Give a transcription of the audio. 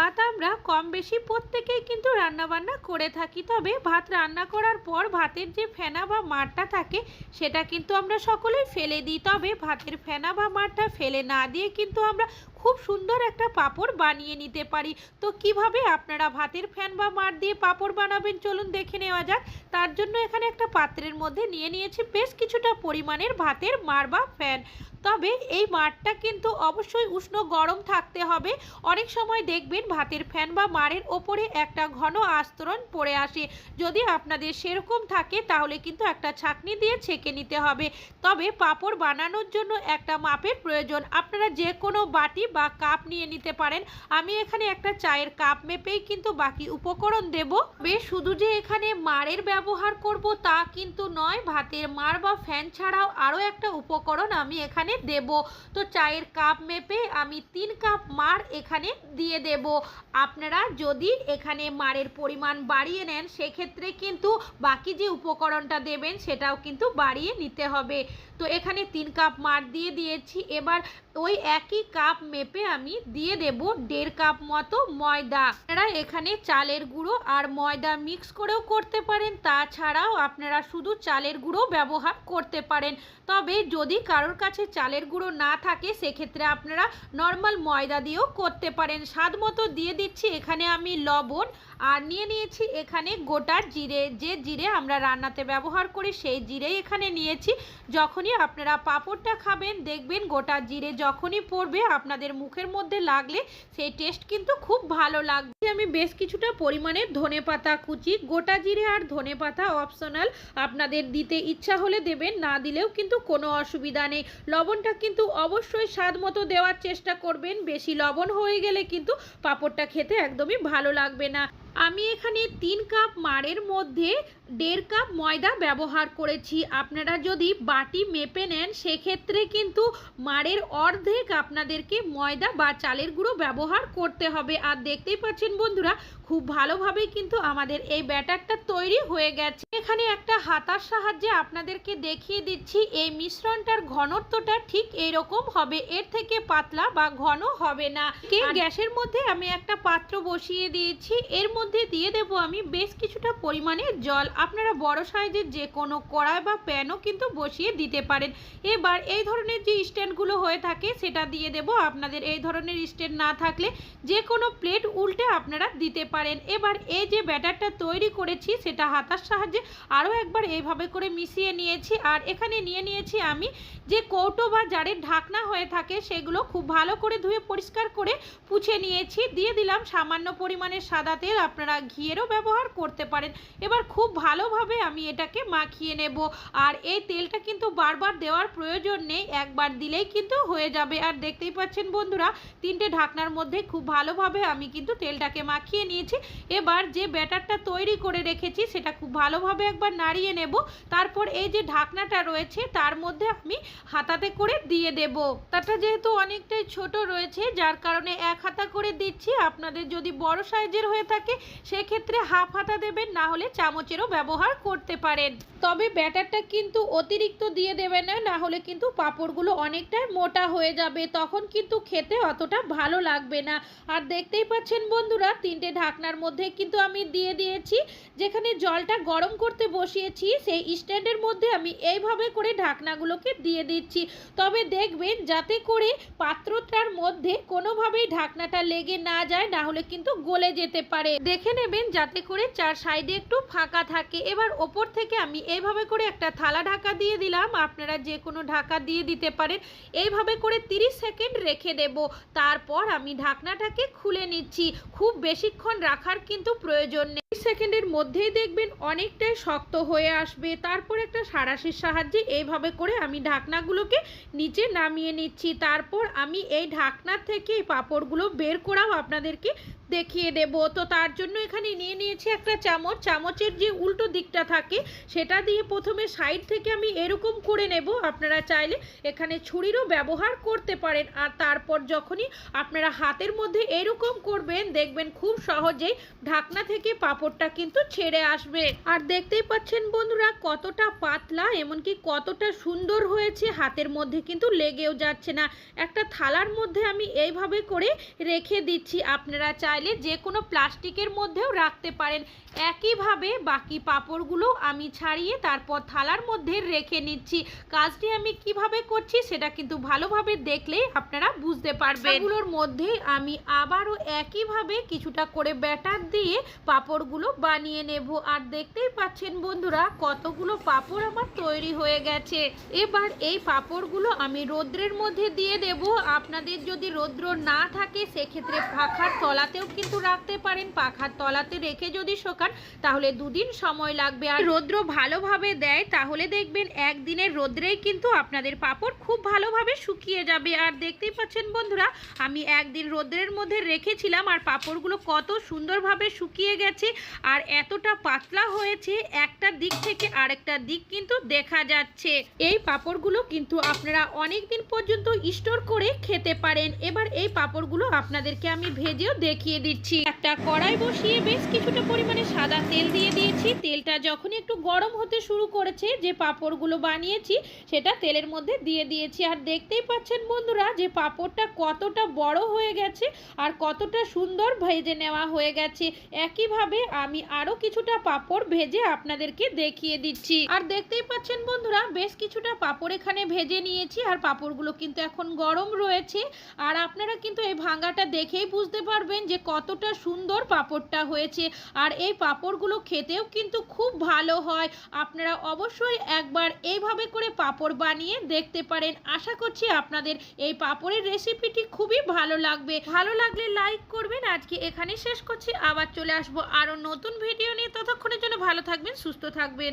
ভাত আমরা কম বেশি প্রত্যেকেই কিন্তু রান্নাবান্না করে থাকি। তবে ভাত রান্না করার পর ভাতের যে ফেনা বা মারটা থাকে, সেটা কিন্তু আমরা সকলেই ফেলে দিই। তবে ভাতের ফেনা বা মারটা ফেলে না দিয়ে কিন্তু আমরা খুব সুন্দর একটা পাপড় বানিয়ে নিতে পারি। তো কীভাবে আপনারা ভাতের ফ্যান বা মার দিয়ে পাপড় বানাবেন? চলুন দেখে নেওয়া যাক। তার জন্য এখানে একটা পাত্রের মধ্যে নিয়ে নিয়েছি বেশ কিছুটা পরিমাণের ভাতের মার বা ফ্যান। তবে এই মারটা কিন্তু অবশ্যই উষ্ণ গরম থাকতে হবে। অনেক সময় দেখবেন ভাতের ফ্যান বা মারের ওপরে একটা ঘন আস্তরণ পড়ে আসে। যদি আপনাদের সেরকম থাকে, তাহলে কিন্তু একটা ছাকনি দিয়ে ছেঁকে নিতে হবে। তবে পাপড় বানানোর জন্য একটা মাপের প্রয়োজন। আপনারা যে কোনো বাটি বা কাপ নিয়ে নিতে পারেন। আমি এখানে একটা চায়ের কাপ মেপেই কিন্তু বাকি উপকরণ দেব। বেশ, শুধু যে এখানে মারের ব্যবহার করব তা কিন্তু নয়, ভাতের মার বা ফ্যান ছাড়াও আরও একটা উপকরণ আমি এখানে দেব। তো চায়ের কাপ মেপে আমি তিন কাপ মার এখানে দিয়ে দেব। আপনারা যদি এখানে মারের পরিমাণ বাড়িয়ে নেন, সেক্ষেত্রে কিন্তু বাকি যে উপকরণটা দেবেন, সেটাও কিন্তু বাড়িয়ে নিতে হবে। তো এখানে তিন কাপ মার দিয়ে দিয়েছি। এবার ওই একই কাপ মেপে আমি দিয়ে দেব দেড় কাপ মতো ময়দা। আপনারা এখানে চালের গুঁড়ো আর ময়দা মিক্স করেও করতে পারেন। তাছাড়াও আপনারা শুধু চালের গুঁড়ো ব্যবহার করতে পারেন। তবে যদি কারোর কাছে চালের গুঁড়ো না থাকে, সেক্ষেত্রে আপনারা নর্মাল ময়দা দিয়েও করতে পারেন। স্বাদ মতো দিয়ে দিচ্ছি। এখানে আমি লবণ আর নিয়ে নিয়েছি এখানে গোটা জিরে। যে জিরে আমরা রান্নাতে ব্যবহার করি, সেই জিরেই এখানে নিয়েছি। যখনই আপনারা পাঁপড়টা খাবেন, দেখবেন গোটা জিরে যখনই পড়বে, আপনাদের মুখের মধ্যে লাগলে সেই টেস্ট কিন্তু খুব ভালো লাগবে। আমি বেশ কিছুটা পরিমাণে ধনে পাতা কুচি, গোটা জিরে আর ধনে পাতা অপশনাল আপনাদের দিতে ইচ্ছা হলে দেবেন, না দিলেও কিন্তু কোনো অসুবিধা নেই। লবণটা কিন্তু অবশ্যই স্বাদ মতো দেওয়ার চেষ্টা করবেন, বেশি লবণ হয়ে গেলে কিন্তু পাঁপড়টা খেতে একদমই ভালো লাগবে না। আমি এখানে তিন কাপ মারের মধ্যে দেড় কাপ ময়দা ব্যবহার করেছি। আপনারা যদি বাটি মেপে নেন সেক্ষেত্রে কিন্তু মারের অর্ধেক আপনাদেরকে ময়দা বা চালের গুঁড়ো ব্যবহার করতে হবে। আর দেখতেই পাচ্ছেন বন্ধুরা খুব ভালোভাবেই কিন্তু আমাদের এই ব্যাটারটা তৈরি হয়ে গেছে। এখানে একটা হাতার সাহায্যে আপনাদেরকে দেখিয়ে দিচ্ছি এই মিশ্রণটার ঘনত্বটা ঠিক এইরকম হবে। এর থেকে পাতলা বা ঘন হবে না। গ্যাসের মধ্যে আমি একটা পাত্র বসিয়ে দিয়েছি। এর মধ্যে দিয়ে দেব আমি বেশ কিছুটা পরিমাণে জল। আপনারা বড় সাইজের যে কোনো কড়াই বা প্যানও কিন্তু বসিয়ে দিতে পারেন। এবার এই ধরনের যে স্ট্যান্ডগুলো হয়ে থাকে, সেটা দিয়ে দেব। আপনাদের এই ধরনের স্ট্যান্ড না থাকলে যে কোনো প্লেট উল্টে আপনারা দিতে পারেন। এবার এই যে ব্যাটারটা তৈরি করেছি, সেটা হাতার সাহায্যে আরও একবার এইভাবে করে মিশিয়ে নিয়েছি। আর এখানে নিয়ে নিয়েছি আমি যে কৌটো বা জারের ঢাকনা হয়ে থাকে, সেগুলো খুব ভালো করে ধুয়ে পরিষ্কার করে পুছে নিয়েছি। দিয়ে দিলাম সামান্য পরিমাণে সাদা তেল। আপনারা ঘিয়েরও ব্যবহার করতে পারেন। এবার খুব ভালোভাবে আমি এটাকে মাখিয়ে নেব। আর এই তেলটা কিন্তু বারবার দেওয়ার প্রয়োজন নেই, একবার দিলেই কিন্তু হয়ে যাবে। আর দেখতেই পাচ্ছেন বন্ধুরা, তিনটে ঢাকনার মধ্যে খুব ভালোভাবে আমি কিন্তু তেলটাকে মাখিয়ে নিয়েছি। এবার যে ব্যাটারটা তৈরি করে রেখেছি, সেটা খুব ভালোভাবে একবার নাড়িয়ে নেব। তারপর এই যে ঢাকনাটা রয়েছে, তার মধ্যে আমি হাতাতে করে দিয়ে দেব। তাটা যেহেতু অনেকটাই ছোট রয়েছে, যার কারণে এক হাতা করে দিচ্ছি। আপনাদের যদি বড় সাইজের হয়ে থাকে সেক্ষেত্রে হাফ হাতা দেবেন, না হলে চামচেরও ব্যবহার করতে পারেন। তবে ব্যাটারটা কিন্তু অতিরিক্ত দিয়ে দেবেন না হলে কিন্তু পাঁপড়গুলো অনেকটাই মোটা হয়ে যাবে। তখন কিন্তু খেতে অতটা ভালো লাগবে না। আর দেখতেই পাচ্ছেন বন্ধুরা, তিনটে ঢাকনার মধ্যে কিন্তু আমি দিয়ে দিয়েছি। যেখানে জলটা গরম করতে বসিয়েছি, সেই স্ট্যান্ডের মধ্যে আমি এইভাবে করে ঢাকনাগুলোকে দিয়ে দিচ্ছি। তবে দেখবেন, যাতে করে পাত্রটার মধ্যে কোনোভাবেই ঢাকনাটা লেগে না যায়, না হলে কিন্তু গলে যেতে পারে। দেখে নেবেন যাতে করে চার সাইডে একটু ফাঁকা থাকে। এবার ওপর থেকে আমি এভাবে করে একটা থালা ঢাকা দিয়ে দিলাম। আপনারা যে কোনো ঢাকা দিয়ে দিতে পারেন। এইভাবে করে 30 সেকেন্ড রেখে দেব। তারপর আমি ঢাকনাটাকে খুলে নিচ্ছি। খুব বেশিক্ষণ রাখার কিন্তু প্রয়োজন নেই। সেকেন্ডের মধ্যেই দেখবেন অনেকটাই শক্ত হয়ে আসবে। তারপর একটা সারাশির সাহায্যে এইভাবে করে আমি ঢাকনাগুলোকে নিচে নামিয়ে নিচ্ছি। তারপর আমি এই ঢাকনার থেকে পাঁপড়গুলো বের করাও আপনাদেরকে দেখিয়ে দেব। তো তার জন্য এখানে নিয়ে নিয়েছি একটা চামচ। চামচের যে উল্টো দিকটা থাকে, সেটা দিয়ে প্রথমে সাইড থেকে আমি এরকম করে নেব। আপনারা চাইলে এখানে ছুরিরও ব্যবহার করতে পারেন। আর তারপর যখনই আপনারা হাতের মধ্যে এরকম করবেন, দেখবেন খুব সহজেই ঢাকনা থেকে পাপড় পাঁপড়টা কিন্তু ছেড়ে আসবে। আর দেখতেই পাচ্ছেন বন্ধুরা, কতটা পাতলা, এমনকি কতটা সুন্দর হয়েছে। হাতের মধ্যে কিন্তু লেগেও যাচ্ছে না। একটা থালার মধ্যে আমি এইভাবে করে রেখে দিচ্ছি। আপনারা চাইলে যে কোনো প্লাস্টিকের মধ্যেও রাখতে পারেন। একইভাবে বাকি পাঁপড়গুলো আমি ছাড়িয়ে তারপর থালার মধ্যে রেখে নিচ্ছি। কাজটি আমি কীভাবে করছি সেটা কিন্তু ভালোভাবে দেখলেই আপনারা বুঝতে পারবেন। এগুলোর মধ্যে আমি আবারও একইভাবে কিছুটা করে ব্যাটার দিয়ে পাঁপড়গুলো বানিয়ে নেব? আর দেখতেই পাচ্ছেন বন্ধুরা, কতগুলো পাঁপড় আমার তৈরি হয়ে গেছে। এবার এই পাঁপড়গুলো আমি রোদ্রের মধ্যে দিয়ে দেব। আপনাদের যদি রৌদ্র না থাকে, সেক্ষেত্রে পাখার তলাতেও কিন্তু রাখতে পারেন। পাখার তলাতে রেখে যদি শোকান, তাহলে দুদিন সময় লাগবে। আর রৌদ্র ভালোভাবে দেয়, তাহলে দেখবেন একদিনের রোদ্রেই কিন্তু আপনাদের পাঁপড় খুব ভালোভাবে শুকিয়ে যাবে। আর দেখতেই পাচ্ছেন বন্ধুরা, আমি একদিন রোদ্রের মধ্যে রেখেছিলাম, আর পাঁপড়গুলো কত সুন্দরভাবে শুকিয়ে গেছে। আর এতটা পাতলা হয়েছে, একটা দিক থেকে আরেকটা দিক কিন্তু দেখা যাচ্ছে। এই পাঁপড়গুলো কিন্তু আপনারা অনেক দিন পর্যন্ত স্টোর করে খেতে পারেন। এবার এই পাঁপড়গুলো আপনাদেরকে আমি ভেজেও দেখিয়ে দিচ্ছি। একটা কড়াই বসিয়ে বেশ কিছুটা পরিমাণে সাদা তেল দিয়ে দিয়েছি। তেলটা যখনই একটু গরম হতে শুরু করেছে, যে পাঁপড়গুলো বানিয়েছি, সেটা তেলের মধ্যে দিয়ে দিয়েছি। আর দেখতেই পাচ্ছেন বন্ধুরা, যে পাঁপড়টা কতটা বড় হয়ে গেছে আর কতটা সুন্দর ভেজে নেওয়া হয়ে গেছে। একইভাবে আমি আরও কিছুটা পাপড় ভেজে আপনাদেরকে দেখিয়ে দিচ্ছি। আর দেখতেই পাচ্ছেন বন্ধুরা, বেশ কিছুটা পাপড় এখানে ভেজে নিয়েছি, আর পাঁপড়গুলো কিন্তু এখন গরম রয়েছে। আর আপনারা কিন্তু এই ভাঙাটা দেখেই বুঝতে পারবেন যে কতটা সুন্দর পাপড়টা হয়েছে। আর এই পাঁপড়গুলো খেতেও কিন্তু খুব ভালো হয়। আপনারা অবশ্যই একবার এইভাবে করে পাপড় বানিয়ে দেখতে পারেন। আশা করছি আপনাদের এই পাপড়ের রেসিপিটি খুবই ভালো লাগবে। ভালো লাগলে লাইক করবেন। আজকে এখানে শেষ করছি। আবার চলে আসব আরও নতুন ভিডিও নিয়ে ততক্ষণের জন্য ভালো থাকবেন সুস্থ থাকবেন।